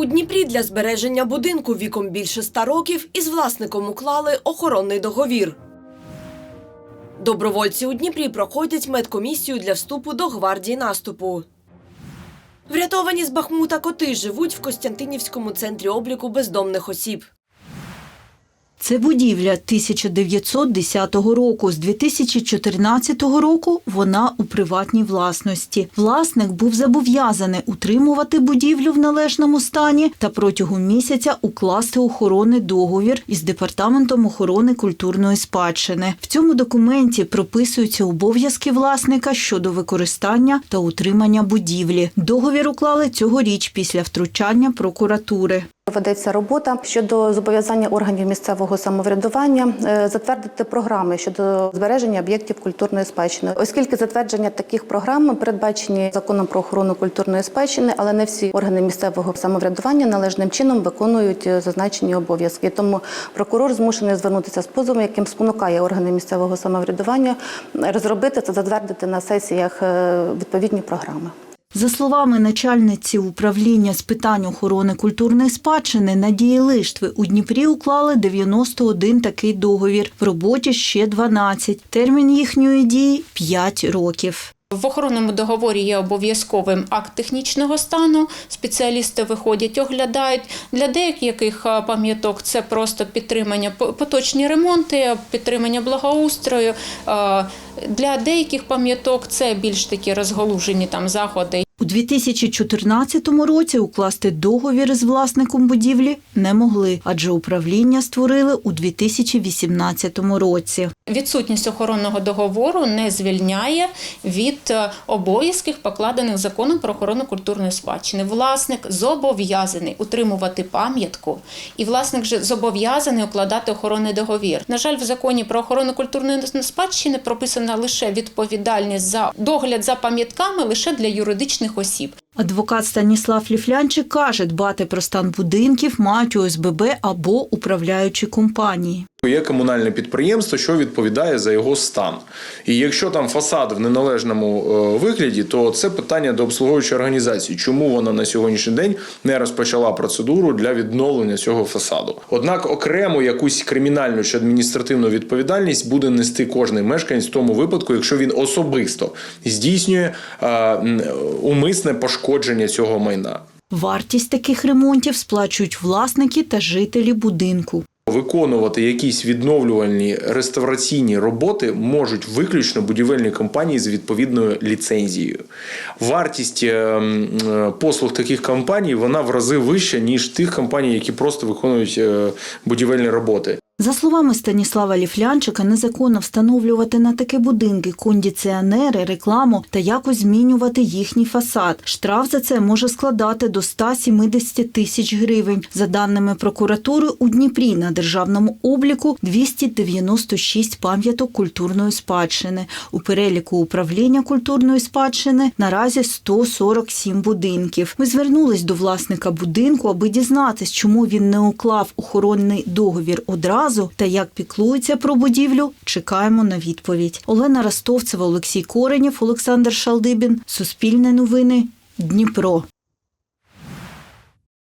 У Дніпрі для збереження будинку віком більше ста років із власником уклали охоронний договір. Добровольці у Дніпрі проходять медкомісію для вступу до гвардії наступу. Врятовані з Бахмута коти живуть в Костянтинівському центрі обліку бездомних осіб. Це будівля 1910 року. З 2014 року вона у приватній власності. Власник був зобов'язаний утримувати будівлю в належному стані та протягом місяця укласти охоронний договір із департаментом охорони культурної спадщини. В цьому документі прописуються обов'язки власника щодо використання та утримання будівлі. Договір уклали цьогоріч після втручання прокуратури. Ведеться робота щодо зобов'язання органів місцевого самоврядування е, затвердити програми щодо збереження об'єктів культурної спадщини, оскільки затвердження таких програм передбачені законом про охорону культурної спадщини, але не всі органи місцевого самоврядування належним чином виконують е, зазначені обов'язки. Тому прокурор змушений звернутися з позовом, яким спонукає органи місцевого самоврядування розробити та затвердити на сесіях е, відповідні програми. За словами начальниці управління з питань охорони культурної спадщини Надії Лиштви, у Дніпрі уклали 91 такий договір. В роботі ще 12. Термін їхньої дії 5 років. В охоронному договорі є обов'язковим акт технічного стану. Спеціалісти виходять, оглядають. Для деяких пам'яток це просто підтримання по- поточні ремонти, підтримання благоустрою. Для деяких пам'яток це більш такі розголужені там заходи. У 2014 році укласти договір з власником будівлі не могли, адже управління створили у 2018 році. Відсутність охоронного договору не звільняє від е, обов'язків, покладених законом про охорону культурної спадщини. Власник зобов'язаний утримувати пам'ятку, і власник же зобов'язаний укладати охоронний договір. На жаль, в законі про охорону культурної спадщини прописана лише відповідальність за догляд за пам'ятками лише для юридичних осіб. Адвокат Станіслав Ліфлянчик каже, дбати про стан будинків мають ОСББ або управляючі компанії. Є комунальне підприємство, що відповідає за його стан. І якщо там фасад в неналежному е, вигляді, то це питання до обслуговуючої організації, чому вона на сьогоднішній день не розпочала процедуру для відновлення цього фасаду. Однак окремо якусь кримінальну чи адміністративну відповідальність буде нести кожний мешканець в тому випадку, якщо він особисто здійснює е, умисне пошкодження цього майна. Вартість таких ремонтів сплачують власники та жителі будинку. Виконувати якісь відновлювальні реставраційні роботи можуть виключно будівельні компанії з відповідною ліцензією. Вартість е, е, послуг таких компаній вона в рази вища, ніж тих компаній, які просто виконують е, будівельні роботи. За словами Станіслава Ліфлянчика, незаконно встановлювати на такі будинки кондиціонери, рекламу та якось змінювати їхній фасад. Штраф за це може складати до 170 тисяч гривень. За даними прокуратури, у Дніпрі на державному обліку 296 пам'яток культурної спадщини. У переліку управління культурної спадщини наразі 147 будинків. Ми звернулись до власника будинку, аби дізнатись, чому він не уклав охоронний договір одразу та як піклується про будівлю. Чекаємо на відповідь. Олена Ростовцева, Олексій Коренєв, Олександр Шалдибін. Суспільне новини. Дніпро.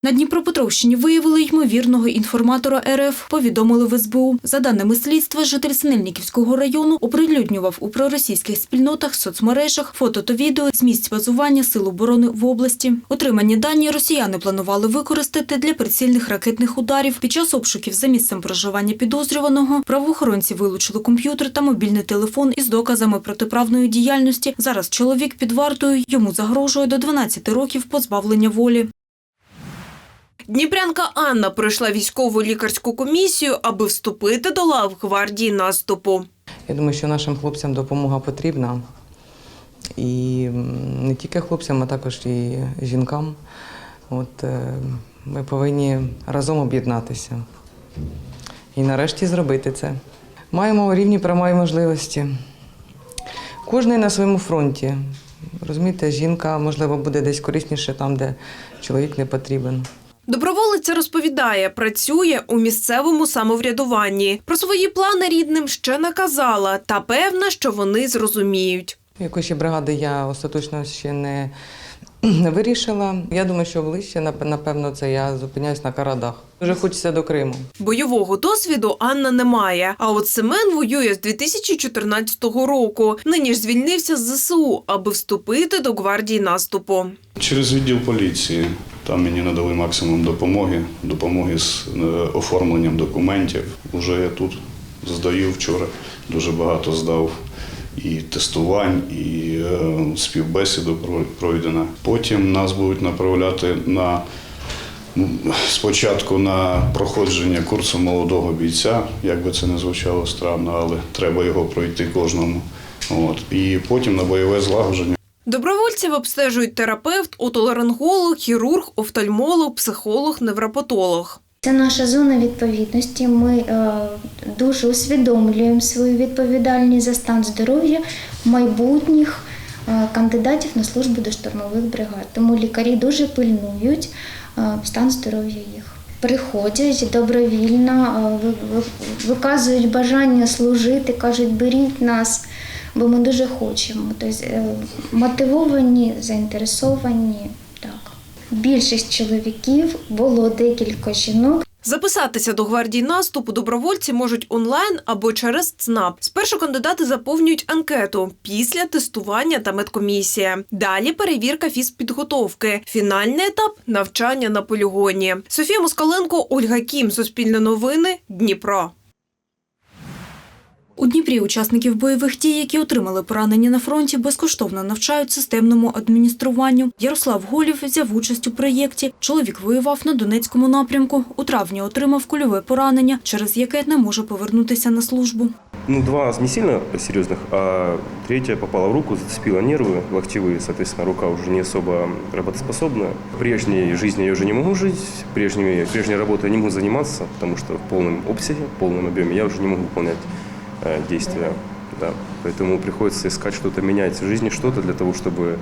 На Дніпропетровщині виявили ймовірного інформатора РФ, повідомили в СБУ. За даними слідства, житель Синельниківського району оприлюднював у проросійських спільнотах, соцмережах фото та відео з місць базування Сил оборони в області. Отримані дані росіяни планували використати для прицільних ракетних ударів. Під час обшуків за місцем проживання підозрюваного правоохоронці вилучили комп'ютер та мобільний телефон із доказами протиправної діяльності. Зараз чоловік під вартою йому загрожує до 12 років позбавлення волі. Дніпрянка Анна пройшла військову лікарську комісію, аби вступити до лав гвардії наступу. Я думаю, що нашим хлопцям допомога потрібна. І не тільки хлопцям, а також і жінкам. От, е, ми повинні разом об'єднатися. І нарешті зробити це. Маємо рівні права і можливості. Кожний на своєму фронті. Розумієте, жінка, можливо, буде десь корисніше там, де чоловік не потрібен. Доброволиця розповідає, працює у місцевому самоврядуванні. Про свої плани рідним ще не казала, та певна, що вони зрозуміють. Якої бригади я остаточно ще не Вирішила. Я думаю, що ближче, нап- напевно, це я зупиняюсь на Карадах. Дуже хочеться до Криму. Бойового досвіду Анна не має. А от Семен воює з 2014 року. Нині ж звільнився з ЗСУ, аби вступити до гвардії наступу. Через відділ поліції. Там мені надали максимум допомоги, допомоги з е, оформленням документів. Уже я тут здаю вчора, дуже багато здав і тестувань, і е, співбесіду про- Потім нас будуть направляти на ну, спочатку на проходження курсу молодого бійця, як би це не звучало странно, але треба його пройти кожному. От. І потім на бойове злагодження. Добровольців обстежують терапевт, отоларинголог, хірург, офтальмолог, психолог, невропатолог. Це наша зона відповідності. Ми е, дуже усвідомлюємо свою відповідальність за стан здоров'я майбутніх е, кандидатів на службу до штурмових бригад. Тому лікарі дуже пильнують е, стан здоров'я їх. Приходять добровільно, ви- ви- виказують бажання служити, кажуть, беріть нас, бо ми дуже хочемо. Тобто мотивовані, заінтересовані. Більшість чоловіків було декілька жінок. Записатися до гвардії наступу добровольці можуть онлайн або через ЦНАП. Спершу кандидати заповнюють анкету, після тестування та медкомісія. Далі перевірка фізпідготовки. Фінальний етап навчання на полігоні. Софія Москаленко, Ольга Кім, Суспільне новини, Дніпро. У Дніпрі учасників бойових дій, які отримали поранення на фронті, безкоштовно навчають системному адмініструванню. Ярослав Голів взяв участь у проєкті. Чоловік воював на Донецькому напрямку. У травні отримав кульове поранення, через яке не може повернутися на службу. Ну, два не сильно серьезных, а третья попала в руку, зацепила нервы локтевые, соответственно, рука уже не особо работоспособна. В прежней жизни я уже не могу жить, прежними, прежней работой я не могу заниматься, потому что в полном обсяге, в полном объеме я уже не могу выполнять э, действия. Да. Поэтому приходится искать что-то, менять в жизни что-то для того, чтобы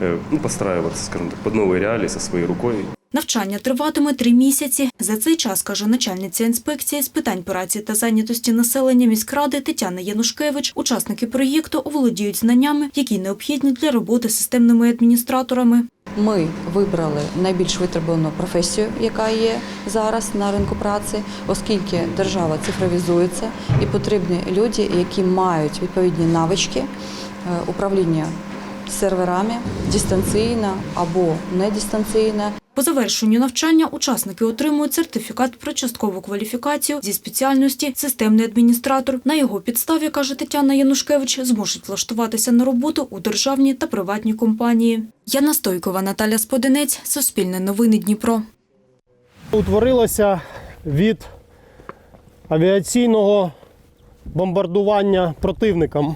э, ну, подстраиваться, скажем так, под новые реалии со своей рукой. Навчання триватиме три місяці. За цей час, каже начальниця інспекції з питань праці та зайнятості населення міськради Тетяна Янушкевич, учасники проєкту оволодіють знаннями, які необхідні для роботи з системними адміністраторами. Ми вибрали найбільш витребувану професію, яка є зараз на ринку праці, оскільки держава цифровізується і потрібні люди, які мають відповідні навички е, управління серверами дистанційно або не дистанційно. По завершенню навчання учасники отримують сертифікат про часткову кваліфікацію зі спеціальності системний адміністратор. На його підставі, каже Тетяна Янушкевич, зможуть влаштуватися на роботу у державні та приватні компанії. Яна Стойкова, Наталя Сподинець, Суспільне новини Дніпро. утворилося від авіаційного бомбардування противником.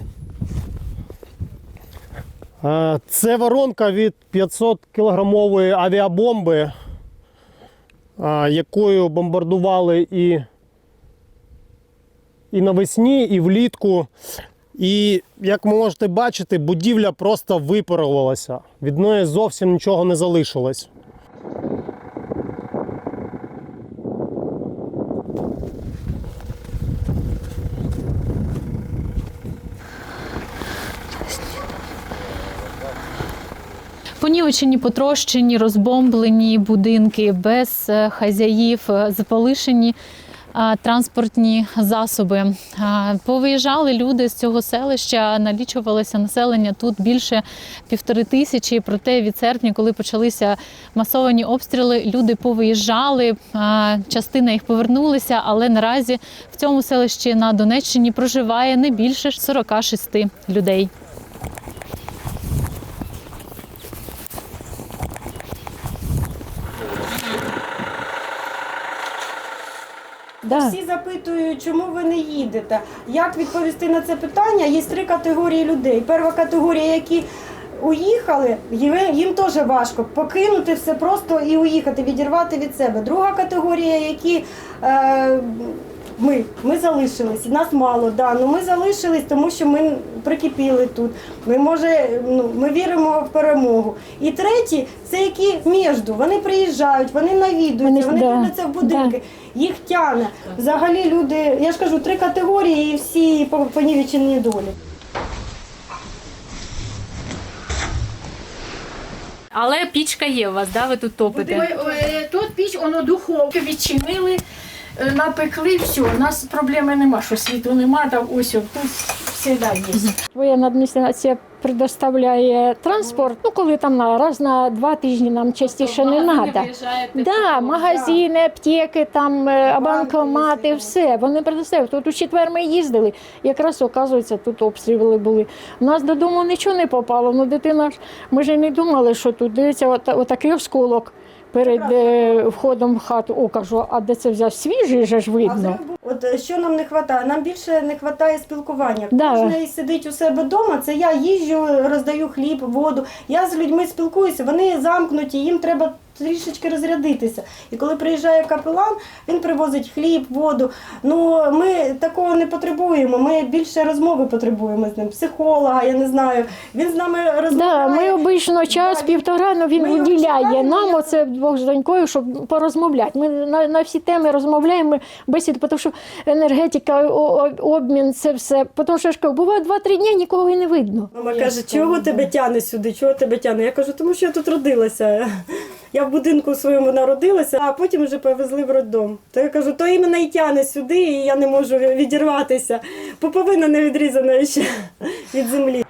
Е, Це воронка від 500 кілограмової авіабомби, е, якою бомбардували і, і навесні, і влітку. І як ви можете бачити, будівля просто випарувалася. Від неї зовсім нічого не залишилось. Понівечені, потрощені, розбомблені будинки без е, хазяїв, е, заполишені транспортні засоби. Повиїжджали люди з цього селища, налічувалося населення тут більше півтори тисячі. Проте від серпня, коли почалися масовані обстріли, люди повиїжджали. Частина їх повернулися, але наразі в цьому селищі на Донеччині проживає не більше 46 людей. Всі запитують, чому ви не їдете. Як відповісти на це питання? Є три категорії людей. Перша категорія, які уїхали, їм теж важко покинути все просто і уїхати, відірвати від себе. Друга категорія, які е, ми, ми залишились, нас мало, да, ну ми залишились, тому що ми прикипіли тут. Ми може, ну, ми віримо в перемогу. І треті це які між, вони приїжджають, вони навідуються, вони да, в будинки, їх тяне. Взагалі люди, я ж кажу, три категорії і всі по- понівечені долі. Але пічка є у вас, да? ви тут топите? Тут піч, воно духовку відчинили, напекли, все, у нас проблеми нема, що світу нема, там ось тут все є. Воєнна адміністрація предоставляє транспорт, ну коли там на раз на два тижні нам частіше не треба. Да, магазини, аптеки, там е, банкомати, все. Вони предоставляють. Тут у четвер ми їздили, якраз оказується, тут обстріли були. У нас додому нічого не попало. Ну, дитина ж ми ж і не думали, що тут дивиться, от, отакий осколок перед е, входом в хату. О, кажу, а де це взяв? Свіжий же ж видно. От е, що нам не вистачає? Нам більше не вистачає спілкування. Да. Кожен сидить у себе вдома. Це я їжджу, роздаю хліб, воду. Я з людьми спілкуюся, вони замкнуті, їм треба трішечки розрядитися. І коли приїжджає капелан, він привозить хліб, воду. Ну ми такого не потребуємо. Ми більше розмови потребуємо з ним. Психолога, я не знаю. Він з нами Да, розмовляє. ми обично час, півтора, ну він Ми виділяє нам оце вдвох з донькою, щоб порозмовляти. Ми на, на всі теми розмовляємо, бесіду, тому що енергетика, обмін, це все. Тому що я ж кажу, буває два-три дні, нікого і не видно. Мама каже, чого тебе тяне сюди? Чого тебе тяне? Я кажу, тому що я тут родилася. Я в будинку своєму народилася, а потім вже повезли в роддом. То я кажу, то і тяне сюди, і я не можу відірватися. Поповина не відрізана ще від землі.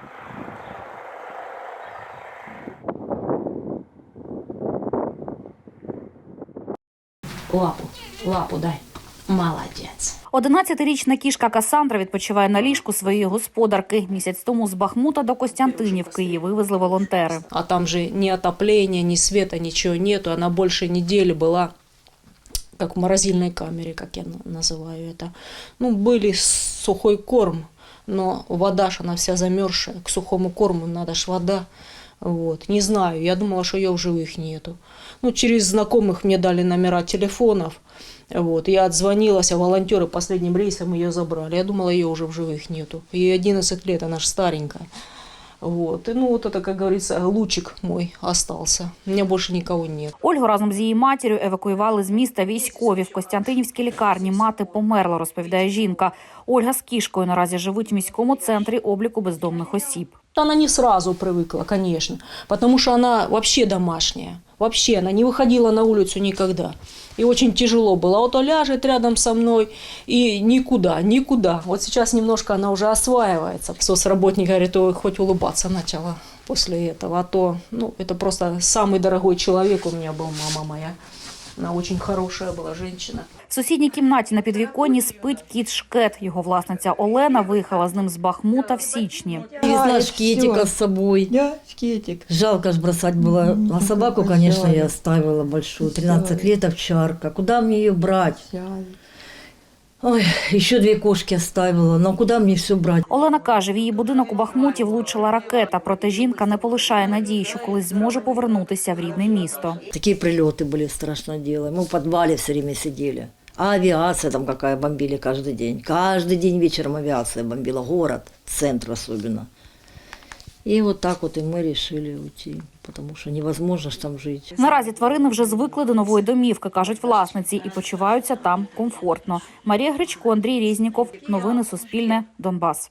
Лапу, лапу дай. Молодець. 11-річна кішка Касандра відпочиває на ліжку своєї господарки. Місяць тому з Бахмута до Костянтинівки її вивезли волонтери. А там же ни отопления, ни света, ничего нету. Она больше недели была как в морозильной камере, как я на- называю это. Ну, были с- сухой корм, но вода ж она вся замерзшая. К сухому корму надо ж вода. Вот. Не знаю, я думала, что ее в живых нету. Ну, через знакомых мне дали номера телефонов. Вот. Я отзвонилась, а волонтеры последним рейсом ее забрали. Я думала, ее уже в живых нету. Ей 11 лет, она же старенькая. Вот. И ну вот это, как говорится, лучик мой остался. У меня больше никого нет. Ольгу разом з її матір'ю евакуювали з міста військові. В Костянтинівській лікарні мати померла, розповідає жінка. Ольга з кішкою наразі живуть в міському центрі обліку бездомних осіб. Она не сразу привыкла, конечно, потому что она вообще домашняя. Вообще она не выходила на улицу никогда. И очень тяжело было. Вот ляжет рядом со мной и никуда, никуда. Вот сейчас немножко она уже осваивается. Соцработник говорит, ой, хоть улыбаться начала после этого. А то, ну, это просто самый дорогой человек у меня был, мама моя. Она очень хорошая была женщина. В сусідній кімнаті на підвіконні спить кіт Шкет. Його власниця Олена виїхала з ним з Бахмута в січні. Везла шкетика с собой. Да, шкетик. Жалко ж бросать было. А собаку, конечно, я оставила большую. 13 лет овчарка. Куда мне ее брать? Ой, еще две кошки оставила. Но куда мне все брать? Олена каже, в її будинок у Бахмуті влучила ракета, проте жінка не полишає надії, що колись зможе повернутися в рідне місто. Такие прилеты были, страшное дело. Мы в подвале все время сидели. А авиация там какая бомбили каждый день. Каждый день вечером авиация бомбила город, центр особенно. И вот так вот и мы решили уйти, потому что невозможно ж там жить. Наразі тварини вже звикли до нової домівки, кажуть власниці, і почуваються там комфортно. Марія Гречко, Андрій Різніков. Новини Суспільне. Донбас.